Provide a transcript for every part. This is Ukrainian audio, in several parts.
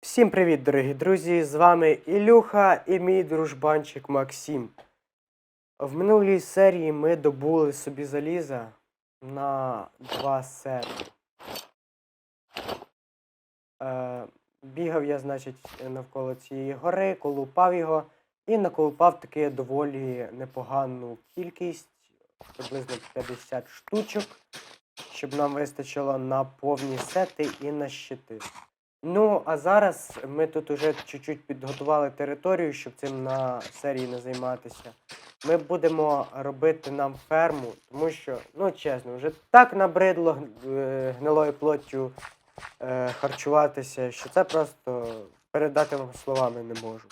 Всім привіт, дорогі друзі! З вами Ілюха і мій дружбанчик Максим. В минулій серії ми добули собі заліза на два сети. Е, бігав я, значить, навколо цієї гори, колупав його і наколупав таки доволі непогану кількість, приблизно 50 штучок, щоб нам вистачило на повні сети і на щити. Ну, а зараз ми тут уже чуть-чуть підготували територію, щоб цим на серії не займатися. Ми будемо робити нам ферму, тому що, ну чесно, вже так набридло е, гнилою плоттю е, харчуватися, що це просто передати вам словами не можу.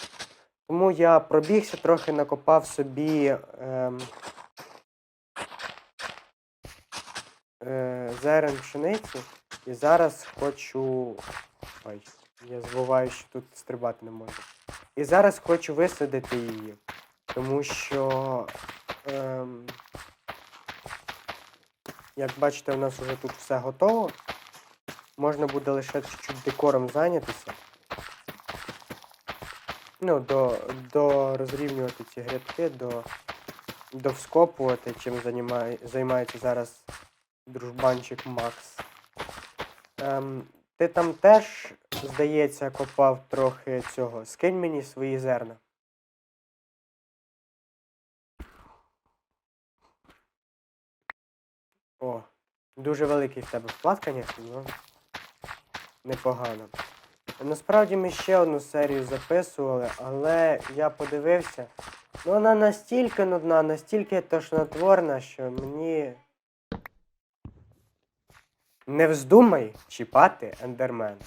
Тому я пробігся, трохи накопав собі ем, е, зерен пшениці. І зараз хочу. Ой, я забуваю, що тут стрибати не можу. І зараз хочу висадити її. Тому що. Ем, як бачите, у нас вже тут все готово. Можна буде лише чуть-чуть декором зайнятися. Ну, до, до розрівнювати ці грядки, до, довскопувати, чим займає, займається зараз дружбанчик Макс. Ем, ти там теж, здається, копав трохи цього. Скинь мені свої зерна. О, дуже великий в тебе вклад, звісно, ну непогано. Насправді ми ще одну серію записували, але я подивився. Ну вона настільки нудна, настільки тошнотворна, що мені. Не вздумай чіпати ендермен.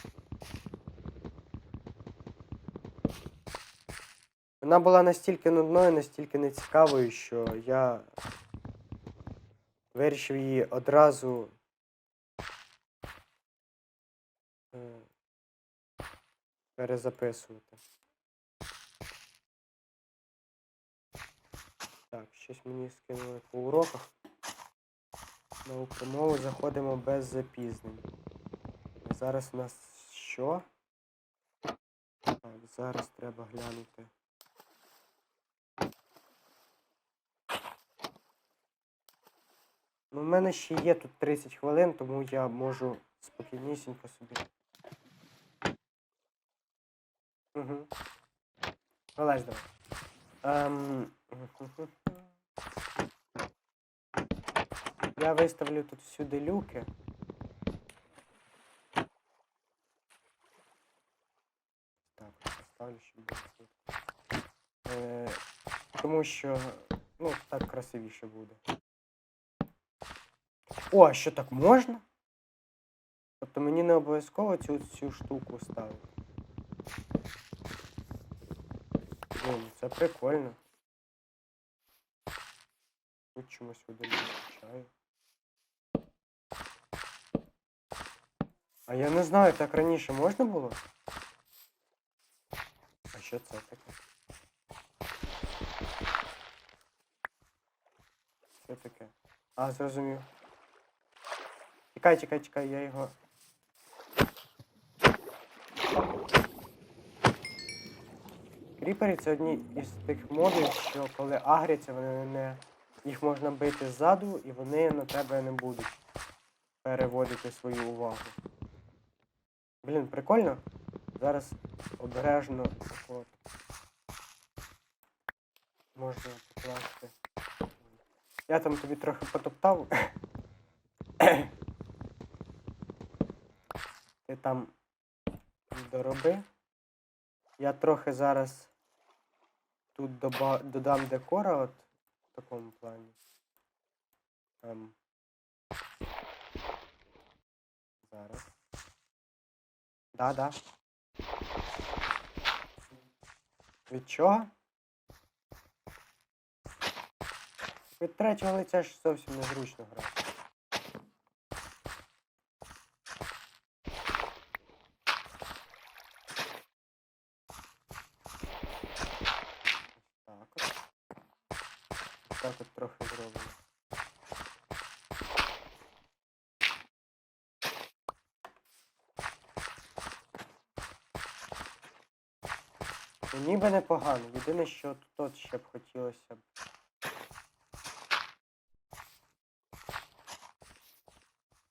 Вона була настільки нудною, настільки нецікавою, що я вирішив її одразу е, перезаписувати. Так, щось мені скинули по уроках. Нову промову заходимо без запізнень. Зараз у нас що? Так, зараз треба глянути. Ну, в мене ще є тут 30 хвилин, тому я можу спокійнісінько собі. Угу. Вилазь давай. Ем... Я виставлю тут всюди люки. Так, поставлю, щоб було. Е, тому що, ну, так красивіше буде. О, а що так можна? Тобто мені не обов'язково цю, цю штуку ставити. Блін, це прикольно. Тут чомусь води не А я не знаю, так раніше можна було? А що це таке? Що таке? А, зрозумів. Чекай, чекай, чекай, я його. Кріпери це одні із тих мобів, що коли агряться, вони не. Їх можна бити ззаду і вони на тебе не будуть переводити свою увагу. Блін, прикольно. Зараз обережно от. Можна покласти. Я там тобі трохи потоптав. Ти там дороби. Я трохи зараз тут доба... додам декора от в такому плані. Ем. Зараз. Да, да. Від чого? Від третього лиця ж зовсім незручно грати. Так от. Так от трохи зроблено. Ніби непогано. Єдине, що тут ще б хотілося б.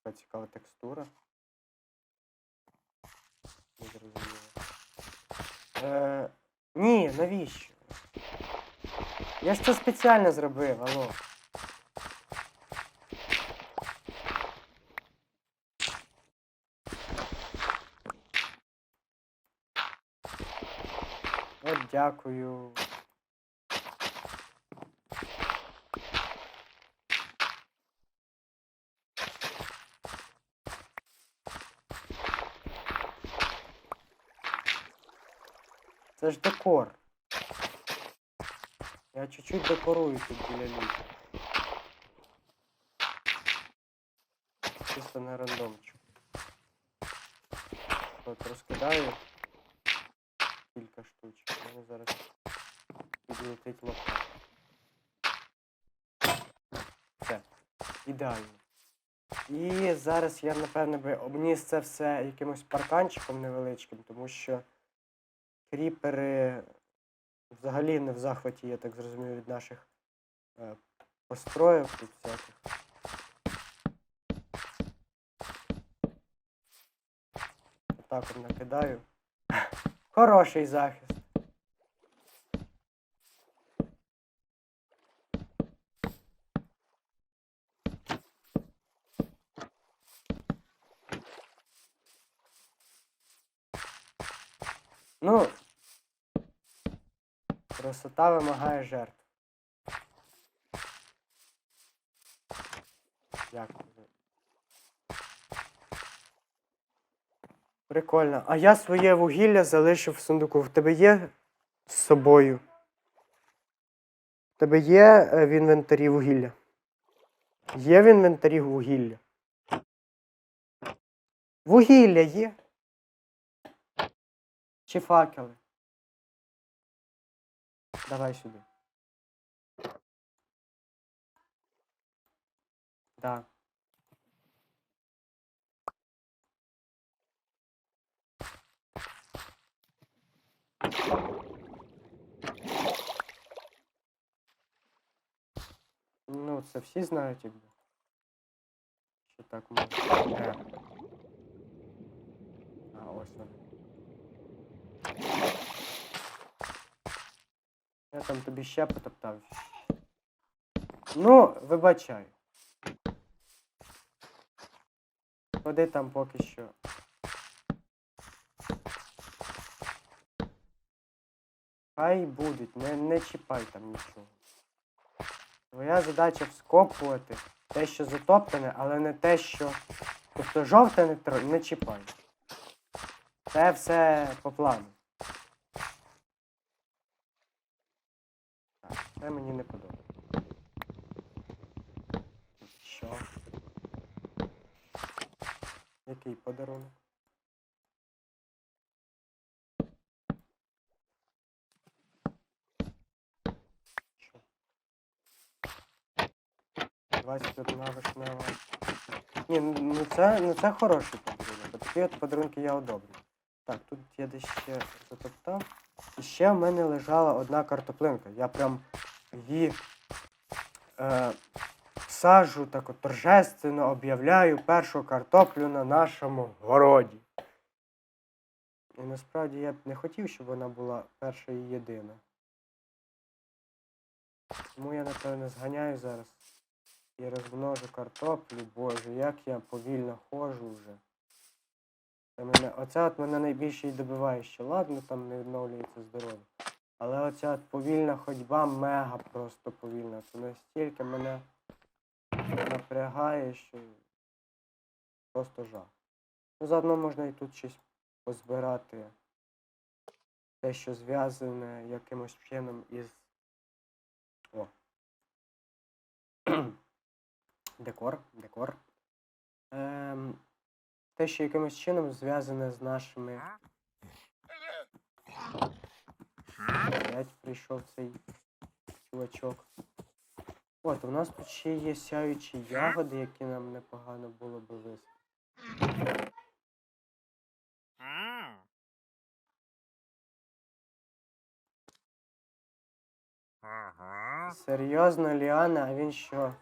Така цікава текстура. Не зрозуміло. Е, ні, навіщо? Я ж це спеціально зробив, алло. От дякую. Це ж декор. Я чуть-чуть декорую тут біля літа. Чисто на рандомчик. От розкидаю кілька штучок. У зараз підлетить лопата. Все. Ідеально. І зараз я, напевно, би обніс це все якимось парканчиком невеличким, тому що кріпери взагалі не в захваті, я так зрозумів, від наших е, построїв тут всяких. Отак от накидаю. Хороший захист. Ну, красота вимагає жертв. Дякую. Прикольно. А я своє вугілля залишив в сундуку. В тебе є з собою? В тебе є е, в інвентарі вугілля? Є в інвентарі вугілля? Вугілля є? Чи факели? Давай сюди. Да. Ну, це всі знають, якби. Що так можна. А, ось вони. Я там тобі ще потоптав. Ну, вибачай. Ходи там поки що. Хай будуть, не, не чіпай там нічого. Твоя задача вскопувати те, що затоптане, але не те, що. Тобто жовте не, тро- не чіпай. Це все по плану. Так, це мені не подобається. Що? Який подарунок? 21 вишнева. Ні, ну ну це, ну це хороший подарунок. Такі от подарунки я одобрю. Так, тут я десь ще затоптав. І ще в мене лежала одна картоплинка. Я прям її е, саджу так от торжественно об'являю першу картоплю на нашому городі. І насправді я б не хотів, щоб вона була перша і єдина. Тому я, напевно, зганяю зараз і розмножу картоплю. Боже, як я повільно ходжу вже. Мене, оце от мене найбільше і добиває, що ладно, там не відновлюється здоров'я. Але оця от повільна ходьба мега просто повільна. Це настільки мене напрягає, що просто жах. Ну, заодно можна і тут щось позбирати. Те, що зв'язане якимось чином із. О. декор, декор. Ем, те, що якимось чином зв'язане з нашими. Опять прийшов цей чувачок. От, у нас тут ще є сяючі ягоди, які нам непогано було би висадити. Ага. Серйозно, Ліана, а він що?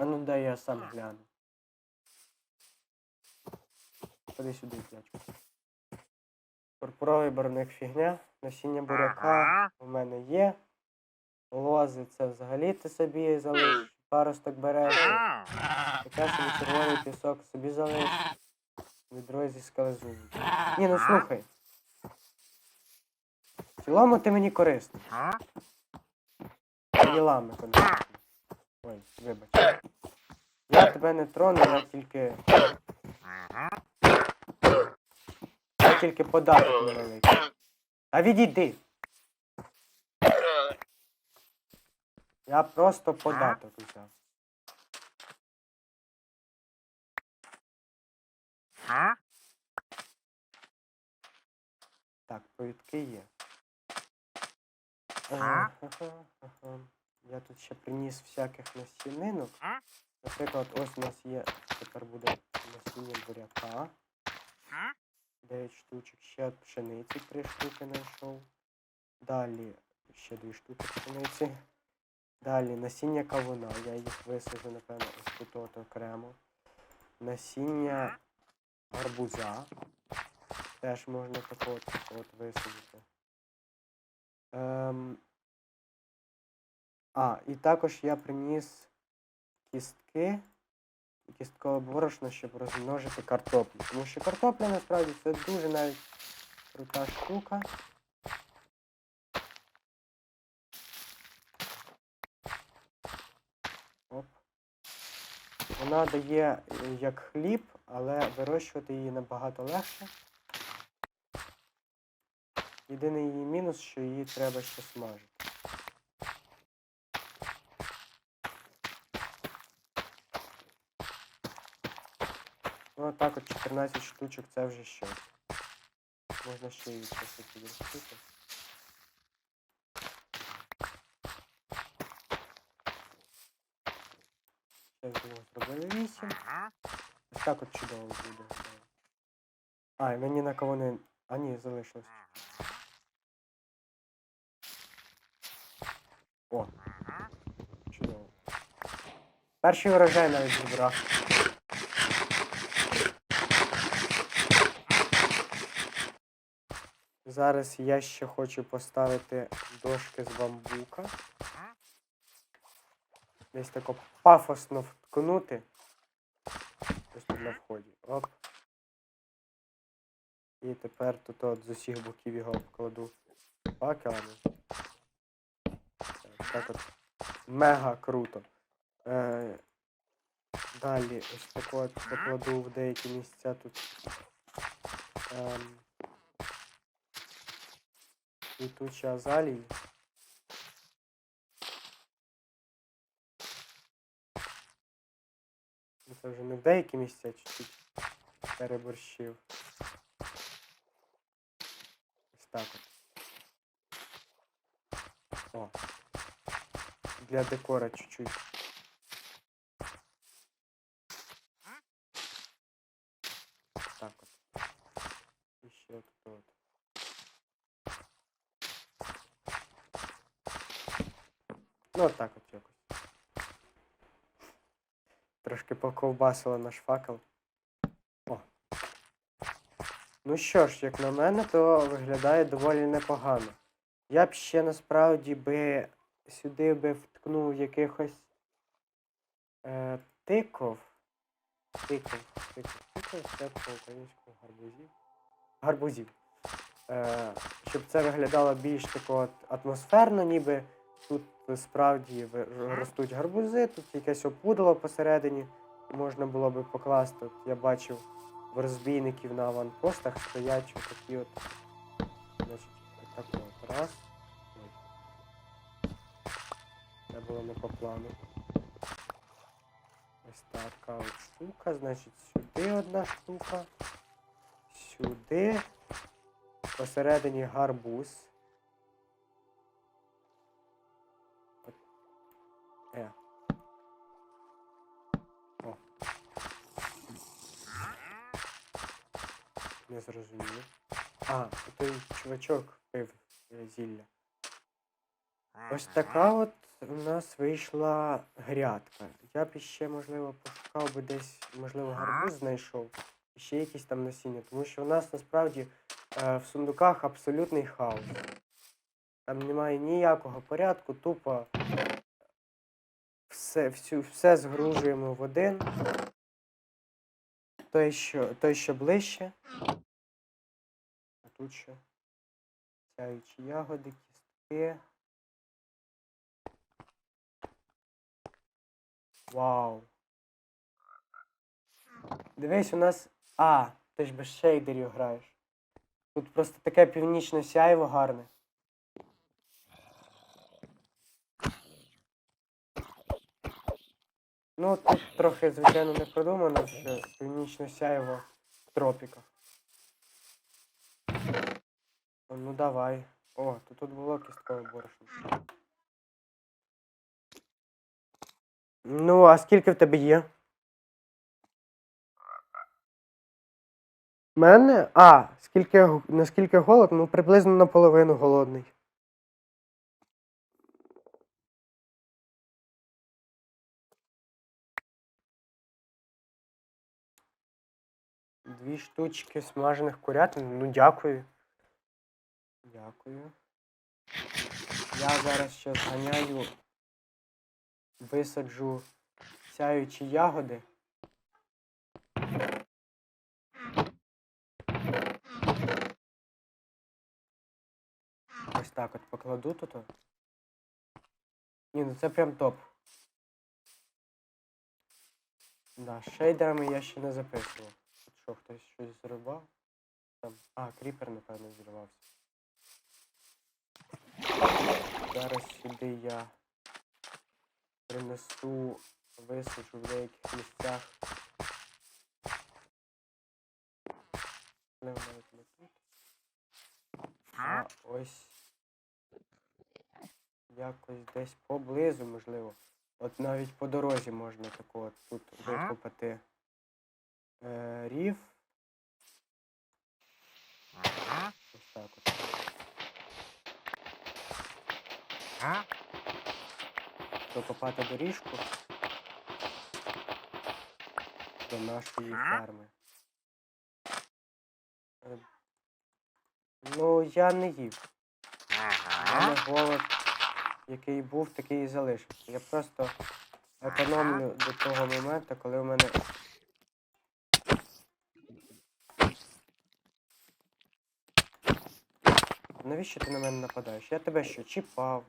А ну дай я сам гляну. Ходи сюди, дядько. Пурпуровий барвник фігня, насіння буряка у мене є. Лози це взагалі ти собі залиш. Паросток береш. А. Таке собі червоний пісок собі залиш. Відро зі скалезу. Ні, ну слухай. В цілому ти мені корисний. Ділами конкретно. Ой, вибач. Тебе не трону, я тільки. Ага. Я тільки податок невеликий. А відійди. Я просто податок взяв. Так, повідки є. Е. Я тут ще приніс всяких насінинок. Наприклад, ось у нас є. Тепер буде насіння буряка. 9 штучок. Ще пшениці 3 штуки знайшов. Далі ще 2 штуки пшениці. Далі насіння кавуна. Я їх висажу, напевно, ось тут от окремо. Насіння гарбуза. Теж можна так от, от висадити. Ем... А, і також я приніс кістки і кісткове борошно, щоб розмножити картоплю. Тому що картопля насправді це дуже навіть крута штука. Оп. Вона дає е, як хліб, але вирощувати її набагато легше. Єдиний її мінус, що її треба ще смажити. Ну, а так от 14 штучок це вже щось. Можна ще її трохи підростити. Ще зробили 8. Ось так от чудово буде. А, і мені на кого не. А ні, залишилось. О, чудово. Перший урожай навіть зібрав. Зараз я ще хочу поставити дошки з бамбука. Десь тако пафосно вткнути. Ось тут на вході. Оп. І тепер тут от з усіх боків його обкладу факелами. Так, так от. Мега круто. Е, далі ось так от покладу в деякі місця тут. Ем, азалії. Ну, Це вже не в деякі місця чуть-чуть переборщив. Ось так от. О. Для декора чуть-чуть. Так от. І ще от тут. от. Ну, от так от якось. Трошки поковбасило наш факел. О. Ну що ж, як на мене, то виглядає доволі непогано. Я б ще насправді би сюди би вткнув якихось е, тиков. Тиков, тиков, тиков, це по-українському гарбузів. Гарбузів. Е, щоб це виглядало більш тако атмосферно, ніби тут справді ростуть гарбузи, тут якесь опудало посередині можна було би покласти. От я бачив в розбійників на аванпостах стоять такі от. Значить, так от. Раз. Це було не по плану. Ось така от штука. Значить, сюди одна штука. Сюди. Посередині гарбуз. Зрозумів. А, той чувачок пив е, зілля. Ось така от у нас вийшла грядка. Я б ще, можливо, пошукав би десь, можливо, гарбуз знайшов. І ще якісь там насіння. Тому що у нас насправді е, в сундуках абсолютний хаос. Там немає ніякого порядку, тупо все, всю, все згружуємо в один. Той, що, той, що ближче. Тут? Сяючі ягоди, кістки. Вау. Дивись, у нас. А, ти ж без шейдерів граєш. Тут просто таке північне сяйво гарне. Ну, тут трохи, звичайно, не продумано, що північне сяйво в тропіках. О, Ну давай. О, то тут було кісткове борошно. Ну, а скільки в тебе є? Мене? А, скільки, наскільки голод? Ну, приблизно наполовину голодний. Дві штучки смажених курятин. Ну, дякую. Дякую. Я зараз ще зганяю, висаджу сяючі ягоди. Ось так от покладу тут. Ні, ну це прям топ. Да, шейдерами я ще не записував. Що, хтось щось зрубав? Там. А, кріпер, напевно, зірвався. Зараз сюди я принесу, висаджу в деяких місцях. Можливо, навіть не тут. А ось якось десь поблизу, можливо. От навіть по дорозі можна таку от тут викопати е, рів. Ось так от. А? Прокопати доріжку до нашої ферми. Е, Ну, я не їв. У мене голод, який був, такий і залишився. Я просто економлю до того моменту, коли у мене. Навіщо ти на мене нападаєш? Я тебе що, чіпав?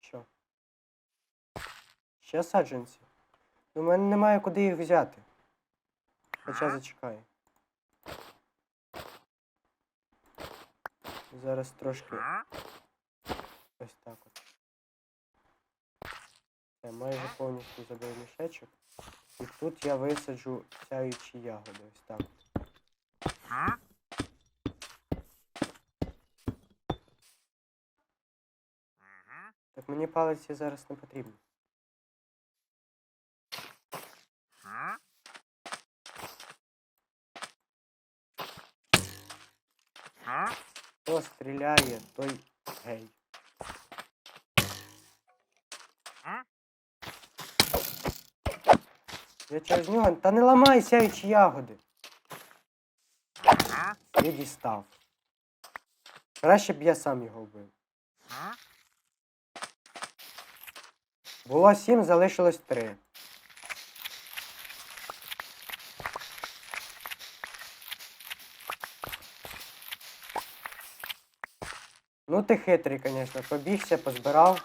Що? Ще саджанці? Ну, У мене немає куди їх взяти. Хоча зачекай. Зараз трошки ось так от. Все, майже повністю забив мішечок. І тут я висаджу сяючі ягоди. Ось так. А? Так мені палиці зараз не потрібно. Хто стріляє, той гей. Я через нього. Та не ламай сяючі ягоди. Я дістав. Краще б я сам його вбив. Було сім, залишилось три. Ну ти хитрий, звісно. Побігся, позбирав.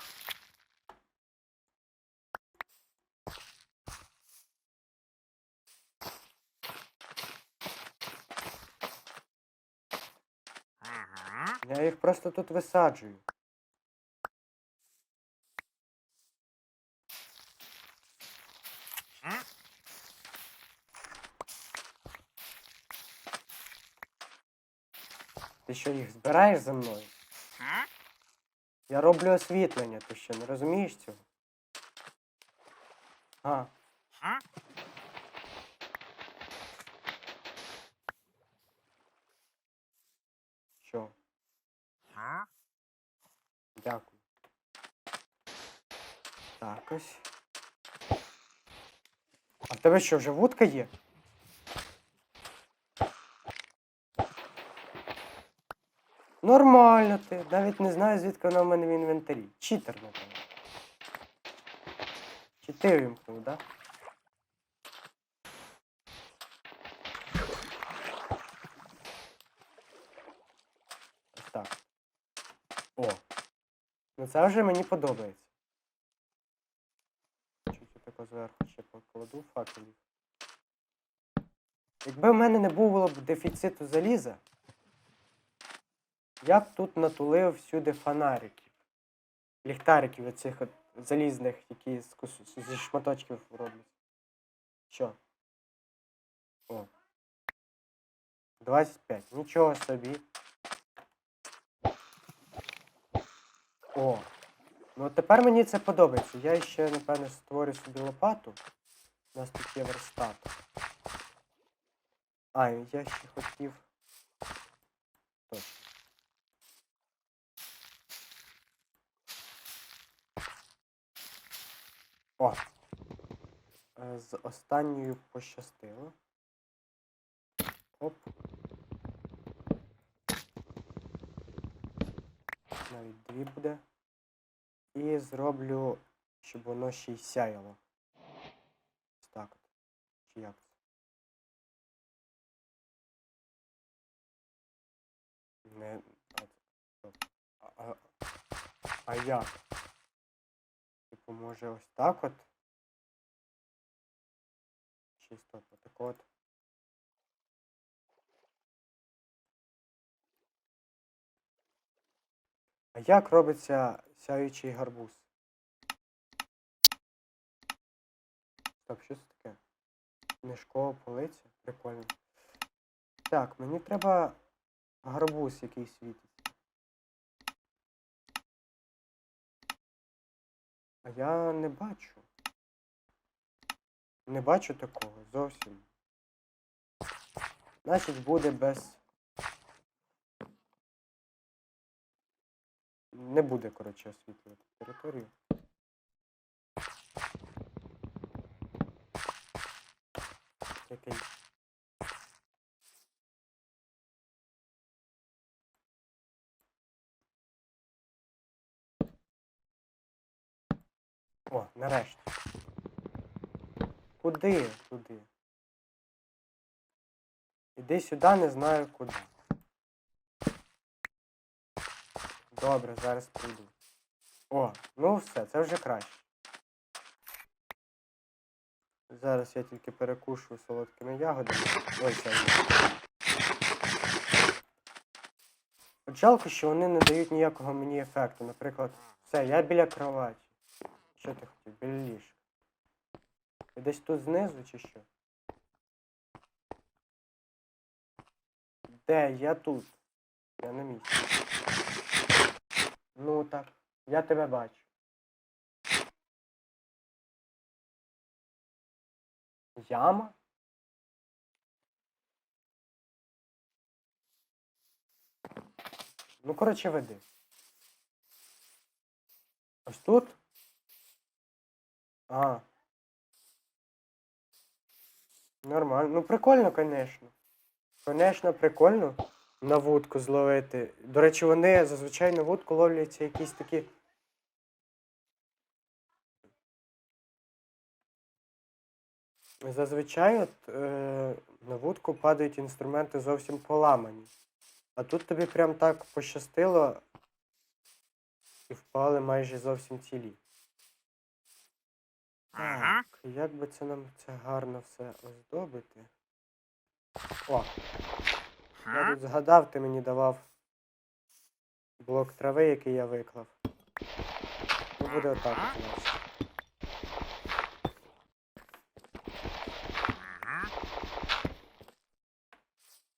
Ага. Я їх просто тут висаджую. Ти що їх збираєш за мною? Я роблю освітлення, ти що, не розумієш цього? А, Ха? що? Ха? Дякую. Так ось. А в тебе що, вже вудка є? Нормально ти. Навіть не знаю, звідки вона в мене в інвентарі. Читер, напевно. Чи ти вимкнув, да? Ось так. О. Ну це вже мені подобається. Зверху ще покладу факелів. Якби в мене не було б дефіциту заліза, я б тут натулив всюди фонариків. Ліхтариків оцих от залізних, які з зі шматочків роблять. Що? О. 25. Нічого собі. О. Ну от тепер мені це подобається. Я ще, напевно, створю собі лопату. У нас тут є верстат. А, я ще хотів. Точно. О! Е, З останньою пощастило. Оп. Навіть дві буде. І зроблю, щоб воно ще й сяяло. Ось так от. Чи як це? Не. А, а, а, як? Типу, може ось так от? Чи отак от. А як робиться сяючий гарбуз? Стоп, що це таке? Книжкова полиця? Прикольно. Так, мені треба гарбуз який світиться. А я не бачу. Не бачу такого зовсім. Значить буде без. Не буде, коротше, освітлювати територію. Який? О, нарешті. Куди? Куди? Іди сюди, не знаю куди. Добре, зараз прийду. О, ну все, це вже краще. Зараз я тільки перекушу солодкими ягодами. Ой, це. От жалко, що вони не дають ніякого мені ефекту. Наприклад, все, я біля кроваті. Що ти хотів? Біля ліжка. Ти десь тут знизу чи що? Де? Я тут. Я на місці. Ну так, я тебе бачу. Яма? Ну, коротше, веди. Ось тут? А. Нормально. Ну, прикольно, конечно. Конечно, прикольно на вудку зловити. До речі, вони зазвичай на вудку ловляться якісь такі. Зазвичай от, е, на вудку падають інструменти зовсім поламані. А тут тобі прям так пощастило і впали майже зовсім цілі. Ага. Так, як би це нам це гарно все оздобити? О, я тут згадав, ти мені давав блок трави, який я виклав. Ну буде отак у нас.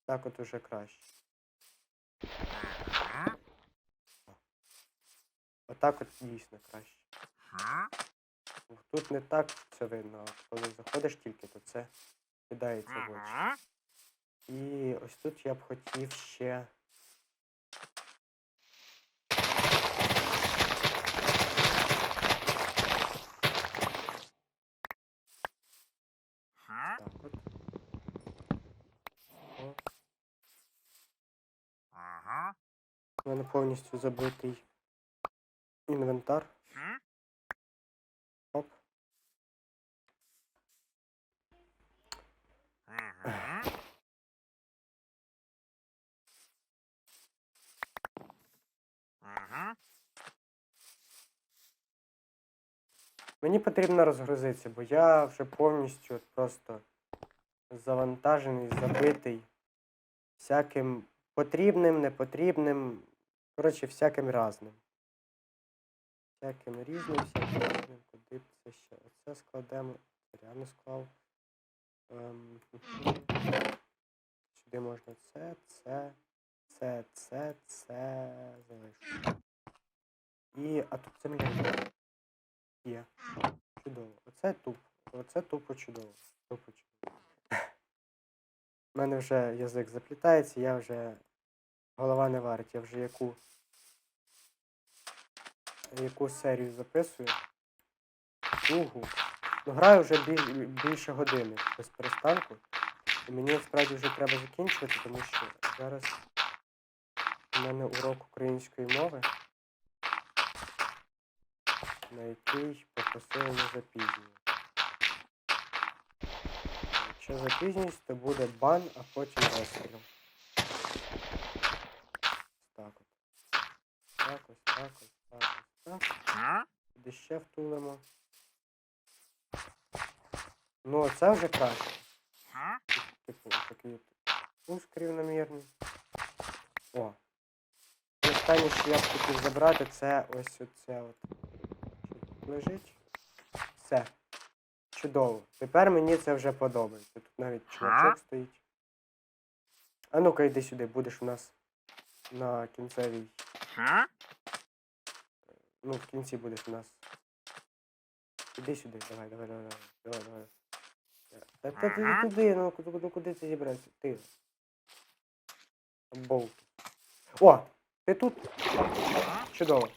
Так от уже краще. Отак от дійсно краще. Тут не так це видно, а коли заходиш тільки, то це кидається в очі. І ось тут я б хотів ще. Так от. О, у мене повністю забитий інвентар. Оп. Ага. Ага. Мені потрібно розгрузитися, бо я вже повністю просто завантажений, забитий всяким потрібним, непотрібним, коротше, всяким разним. Всяким різним, всяким різним. Куди б це ще? Оце складемо. Реально склав. Ем, Сюди можна це, це, це, це, це залишу. І, а тут земля є. Є. Чудово. Оце тупо. Оце тупо чудово. Тупо чудово. У мене вже язик заплітається, я вже голова не варить, я вже яку яку серію записую. Другу. Ну, граю вже біль, більше години без перестанку. І мені справді вже треба закінчувати, тому що зараз у мене урок української мови на який попросили не. Якщо запізнююсь, то буде бан, а потім розстріл. Так от. Так ось, так ось, так ось, так. Куди ще втулимо. Ну, це вже краще. Типу, такий пуск рівномірний. О. Останнє, що я б хотів забрати, це ось оце от. Лежить. Все. Чудово. Тепер мені це вже подобається. Тут навіть чувачок стоїть. А ну-ка йди сюди, будеш у нас на кінцевій. Ну, в кінці будеш у нас. Іди сюди, давай, давай, давай, давай, давай. Та ти туди, ну куди, куди, куди ти зібрався? Ти. Болт. О! Ти тут? Чудово.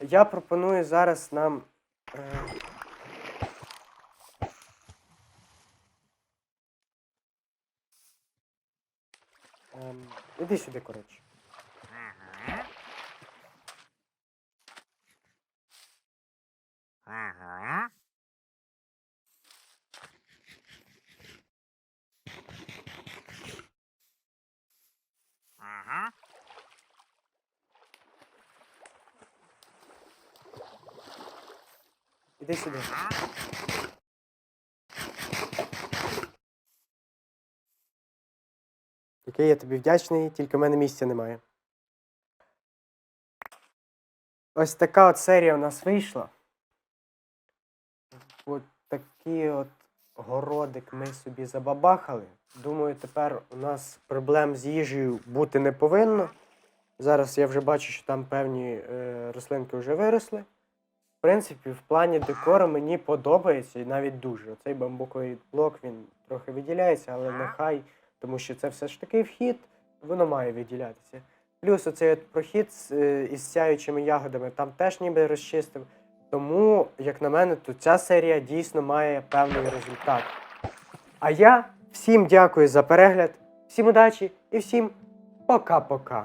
Я пропоную зараз нам. Ем, іди сюди, коротше. Ага. Ага. Ага. Іди сюди. Який я тобі вдячний, тільки в мене місця немає. Ось така от серія у нас вийшла. От такий от городик ми собі забабахали. Думаю, тепер у нас проблем з їжею бути не повинно. Зараз я вже бачу, що там певні е, рослинки вже виросли. Принципі, в плані декору мені подобається і навіть дуже. Оцей бамбуковий блок він трохи виділяється, але нехай, тому що це все ж таки вхід, воно має виділятися. Плюс оцей от прохід з, е, із сяючими ягодами там теж ніби розчистив. Тому, як на мене, то ця серія дійсно має певний результат. А я всім дякую за перегляд, всім удачі і всім пока-пока.